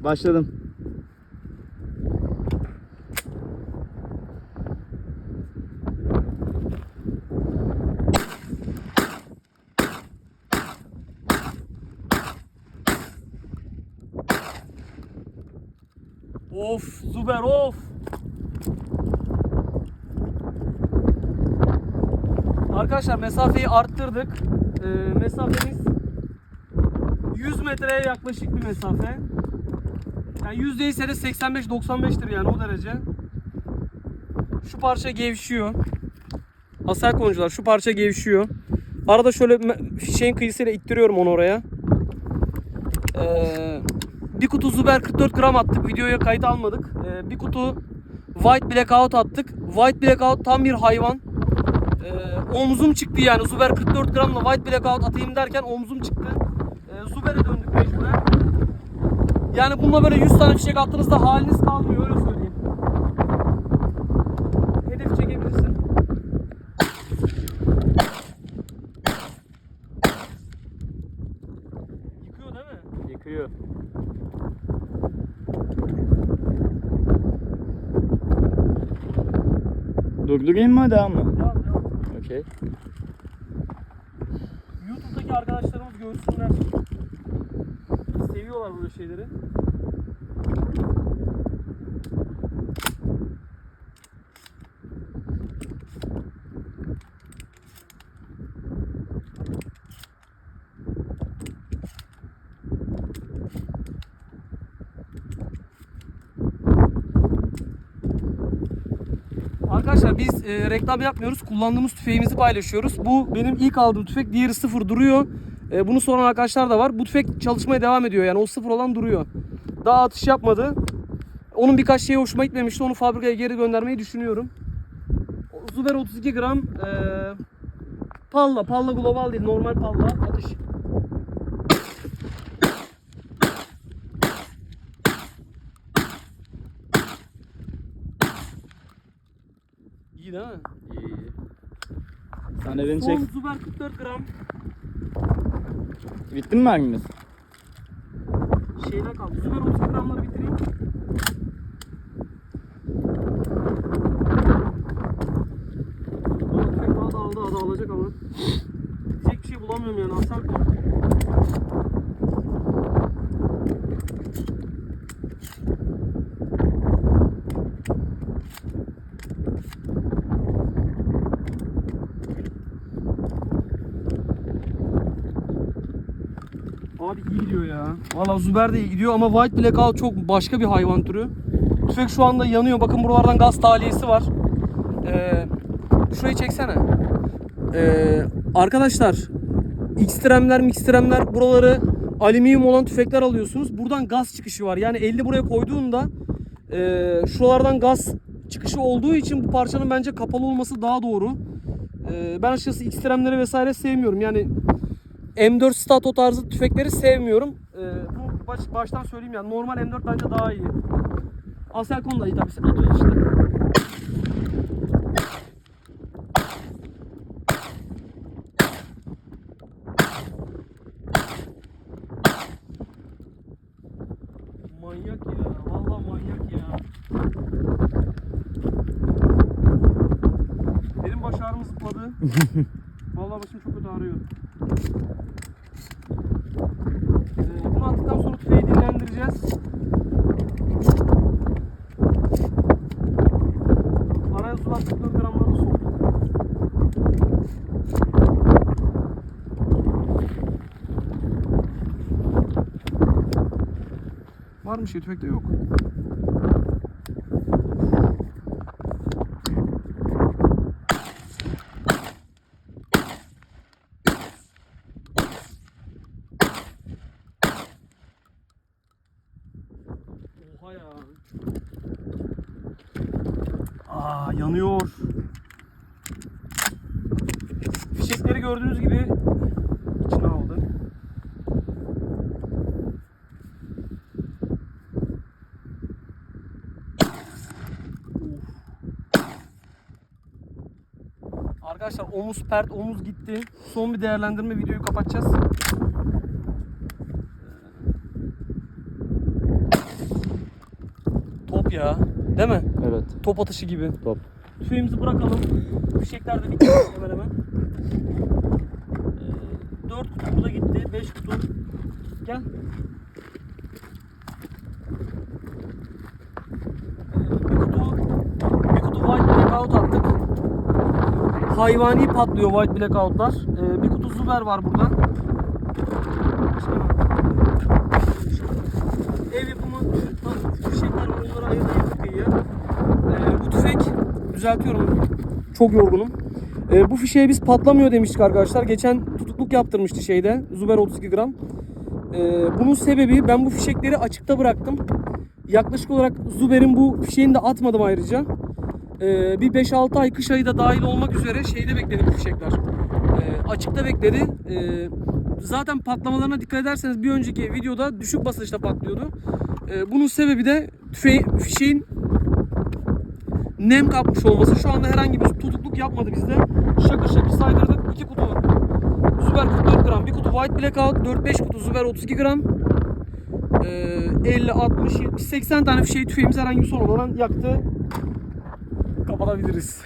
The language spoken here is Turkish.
Başladım. Of Zuber of. Arkadaşlar mesafeyi arttırdık. Ee, mesafemiz 100 metreye yaklaşık bir mesafe. Yani 100 değilse de 85-95'tir yani o derece. Şu parça gevşiyor. Asel konucular şu parça gevşiyor. Arada şöyle fişeğin kıyısıyla ittiriyorum onu oraya. Ee, bir kutu Zuber 44 gram attık. Videoya kayıt almadık. Ee, bir kutu White Blackout attık. White Blackout tam bir hayvan. Ee, omzum çıktı yani. Zuber 44 gramla White Blackout atayım derken omzum çıktı. Ee, Zuber'e döndük mecburen. Yani bununla böyle 100 tane fişek attığınızda haliniz kalmıyor öyle söyleyeyim. Hedef çekebilirsin. Yıkıyor değil mi? Yıkıyor. Durdurayım mı devam mı? Devam devam. Okey. YouTube'daki arkadaşlarımız görsünler. Seviyorlar böyle şeyleri. Arkadaşlar biz e, reklam yapmıyoruz. Kullandığımız tüfeğimizi paylaşıyoruz. Bu benim ilk aldığım tüfek. Diğeri sıfır duruyor. E, bunu soran arkadaşlar da var. Bu tüfek çalışmaya devam ediyor. Yani o sıfır olan duruyor. Daha atış yapmadı. Onun birkaç şeyi hoşuma gitmemişti. Onu fabrikaya geri göndermeyi düşünüyorum. Zuber 32 gram e, palla. Palla global değil. Normal palla. Atış. İyi değil mi? İyi iyi. Sen de beni çek. Son Zuber 44 gram. Bitti mi mermimiz? Şeyler kaldı. Süper 30 gramları bitireyim. Tüfek daha da aldı, daha da alacak ama. Diyecek bir şey bulamıyorum yani. Hasar kol. Abi iyi gidiyor ya. Valla Zuber de iyi gidiyor ama White Blackout çok başka bir hayvan türü. Tüfek şu anda yanıyor. Bakın buralardan gaz tahliyesi var. Ee, şurayı çeksene. Ee, arkadaşlar Xtremler, Mixtremler buraları alüminyum olan tüfekler alıyorsunuz. Buradan gaz çıkışı var. Yani 50 buraya koyduğunda e, şuralardan gaz çıkışı olduğu için bu parçanın bence kapalı olması daha doğru. Ee, ben açıkçası Xtremleri vesaire sevmiyorum. Yani M4 Stato tarzı tüfekleri sevmiyorum. Ee, bunu baş, baştan söyleyeyim yani normal M4 bence daha iyi. Aselkon da iyi tabii atıyoruz işte. Manyak ya. Vallahi manyak ya. Benim baş ağrım zıpladı. Vallahi başım çok kötü ağrıyor. Ee, bunu attıktan sonra tüfeği dinlendireceğiz. Araya sular 44 gramları soktuk. Var mı şey tüfekte yok. Oha ya. Aa yanıyor. Fişekleri gördüğünüz gibi içine aldı. Arkadaşlar omuz pert omuz gitti. Son bir değerlendirme videoyu kapatacağız. top ya. Değil mi? Evet. Top atışı gibi. Top. Tüfeğimizi bırakalım. Fişekler de bitti hemen hemen. 4 kutu burada gitti. 5 kutu. Gel. Ee, bir kutu bir kutu white blackout attık. Hayvani patlıyor white blackoutlar. Ee, bir kutu zuber var burada. Başka ne var? Ev yapımı fişekler. Onları ayırmayı tüfeği ya. Ee, düzeltiyorum. Çok yorgunum. Ee, bu fişeğe biz patlamıyor demiştik arkadaşlar. Geçen tutukluk yaptırmıştı şeyde. Zuber 32 gram. Ee, bunun sebebi ben bu fişekleri açıkta bıraktım. Yaklaşık olarak Zuber'in bu fişeğini de atmadım ayrıca. Ee, bir 5-6 ay kış ayı da dahil olmak üzere şeyde bekledi bu fişekler. Ee, açıkta bekledi. Ee, zaten patlamalarına dikkat ederseniz bir önceki videoda düşük basınçta patlıyordu. Ee, bunun sebebi de tüfeğin, fişeğin nem kapmış olması. Şu anda herhangi bir tutukluk yapmadı bizde. Şakır şakır saydırdık. 2 kutu Zuber 44 gram. Bir kutu White Blackout. 4-5 kutu Zuber 32 gram. Ee, 50, 60, 70, 80 tane fişeği tüfeğimiz herhangi bir sorun olmadan yaktı. Kapatabiliriz.